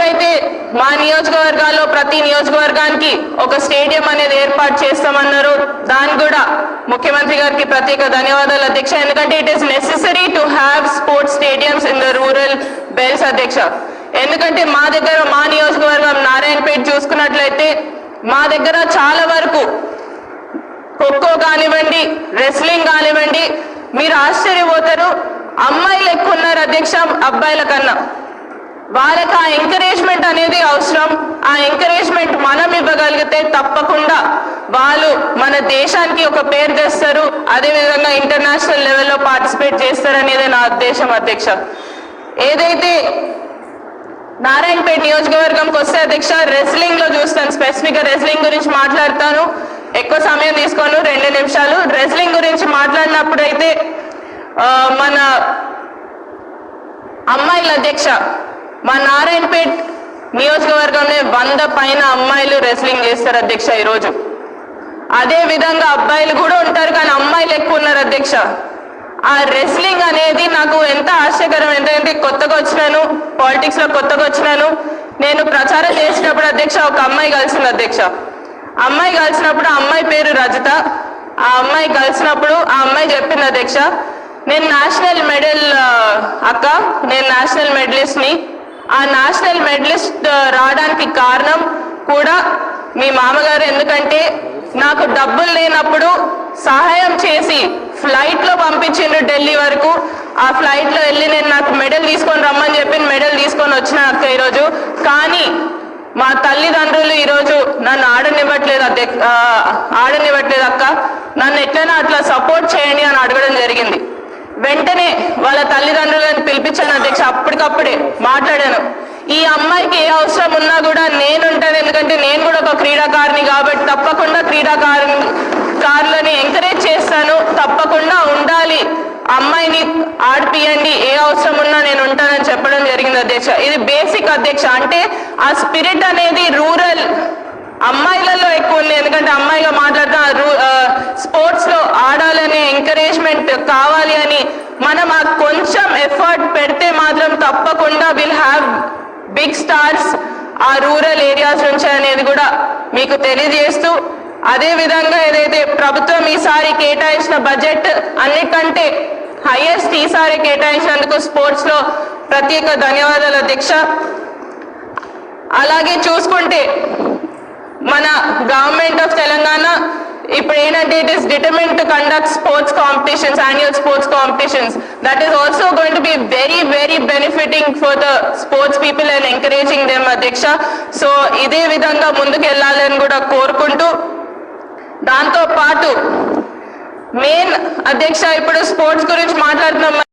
ఏవైతే మా నియోజకవర్గాల్లో ప్రతి నియోజకవర్గానికి ఒక స్టేడియం అనేది ఏర్పాటు చేస్తామన్నారు దాని కూడా ముఖ్యమంత్రి గారికి ప్రత్యేక ధన్యవాదాలు అధ్యక్ష. ఎందుకంటే it is necessary to have sports stadiums in the rural belts అధ్యక్ష. ఎందుకంటే మా దగ్గర మా నియోజకవర్గం నారాయణపేట చూసుకున్నట్లయితే మా దగ్గర చాలా వరకు ఖోఖో కానివ్వండి రెస్లింగ్ కానివ్వండి మీరు ఆశ్చర్యపోతారు. అమ్మాయిలు ఎక్కువ ఉన్నారు అధ్యక్ష అబ్బాయిల కన్నా. వాళ్ళకి ఆ ఎంకరేజ్మెంట్ అనేది అవసరం. ఆ ఎంకరేజ్మెంట్ మనం ఇవ్వగలిగితే తప్పకుండా వాళ్ళు మన దేశానికి ఒక పేరు తెస్తారు. అదేవిధంగా ఇంటర్నేషనల్ లెవెల్లో పార్టిసిపేట్ చేస్తారనేదే నా ఉద్దేశం అధ్యక్ష. ఏదైతే నారాయణపేట నియోజకవర్గంకి వస్తే అధ్యక్ష రెస్లింగ్లో చూస్తాను. స్పెసిఫిక్గా రెస్లింగ్ గురించి మాట్లాడతాను. ఎక్కువ సమయం తీసుకోను. రెండు నిమిషాలు. రెస్లింగ్ గురించి మాట్లాడినప్పుడు అయితే మన అమ్మాయిల అధ్యక్ష మా నారాయణపేట్ నియోజకవర్గంలో వంద పైన అమ్మాయిలు రెస్లింగ్ చేస్తారు అధ్యక్ష ఈరోజు. అదే విధంగా అబ్బాయిలు కూడా ఉంటారు కానీ అమ్మాయిలు ఎక్కువ ఉన్నారు అధ్యక్ష. ఆ రెస్లింగ్ అనేది నాకు ఎంత ఆశ్చర్యకరం ఎందుకంటే కొత్తగా వచ్చినాను పాలిటిక్స్లో కొత్తగా వచ్చినాను నేను ప్రచారం చేసినప్పుడు అధ్యక్ష ఒక అమ్మాయి కలిసింది అధ్యక్ష. అమ్మాయి కలిసినప్పుడు అమ్మాయి పేరు రజిత. ఆ అమ్మాయి కలిసినప్పుడు ఆ అమ్మాయి చెప్పింది అధ్యక్ష నేను నేషనల్ మెడల్ అక్క నేను నేషనల్ మెడలిస్ట్ని ఆ నేషనల్ మెడలిస్ట్ రావడానికి కారణం కూడా మీ మామగారు. ఎందుకంటే నాకు డబ్బులు లేనప్పుడు సహాయం చేసి ఫ్లైట్లో పంపించిండ్రు ఢిల్లీ వరకు. ఆ ఫ్లైట్లో వెళ్ళి నేను నాకు మెడల్ తీసుకొని రమ్మని చెప్పి మెడల్ తీసుకొని వచ్చిన అక్క ఈరోజు. కానీ మా తల్లిదండ్రులు ఈరోజు నన్ను ఆడనివ్వట్లేదు అధ్యక్ష ఆడనివ్వట్లేదు అక్క. నన్ను ఎట్లైనా అట్లా సపోర్ట్ చేయండి అని అడగడం జరిగింది. వెంటనే వాళ్ళ తల్లిదండ్రులు పంపించాను అధ్యక్ష అప్పటికప్పుడే మాట్లాడాను. ఈ అమ్మాయికి ఏ అవసరం ఉన్నా కూడా నేను ఉంటాను ఎందుకంటే నేను కూడా ఒక క్రీడాకారిని కాబట్టి తప్పకుండా క్రీడాకారుని కారులని ఎంకరేజ్ చేస్తాను. తప్పకుండా ఉండాలి. అమ్మాయిని ఆడిపియండి. ఏ అవసరం ఉన్నా నేను ఉంటానని చెప్పడం జరిగింది అధ్యక్ష. ఇది బేసిక్ అధ్యక్ష. అంటే ఆ స్పిరిట్ అనేది రూరల్ అమ్మాయిలలో ఎక్కువ ఉంది ఎందుకంటే అమ్మాయిగా మాట్లాడుతూ స్పోర్ట్స్లో ఆడాలనే ఎంకరేజ్మెంట్ కావాలి అని మనం ఆ కొంచెం ఎఫర్ట్ పెడితే మాత్రం తప్పకుండా విల్ హ్యావ్ బిగ్ స్టార్స్ ఆ రూరల్ ఏరియాస్ నుంచి అనేది కూడా మీకు తెలియజేస్తూ అదే విధంగా ఏదైతే ప్రభుత్వం ఈసారి కేటాయించిన బడ్జెట్ అన్నిటికంటే హైయెస్ట్ ఈసారి కేటాయించినందుకు స్పోర్ట్స్లో ప్రత్యేక ధన్యవాదాలు అధ్యక్ష అలాగే చూసుకుంటే మన గవర్నమెంట్ ఆఫ్ తెలంగాణ ఇప్పుడు ఏంటంటే it is determine to conduct sports competitions annual sports competitions that is also going to be very very benefiting for the sports people and encouraging them అధ్యక్ష సో ఇదే విధంగా ముందుకెళ్ళాలని కూడా కోరుకుంటూ దాంతో పాటు మెయిన్ అధ్యక్ష ఇప్పుడు స్పోర్ట్స్ గురించి మాట్లాడుతున్నాం.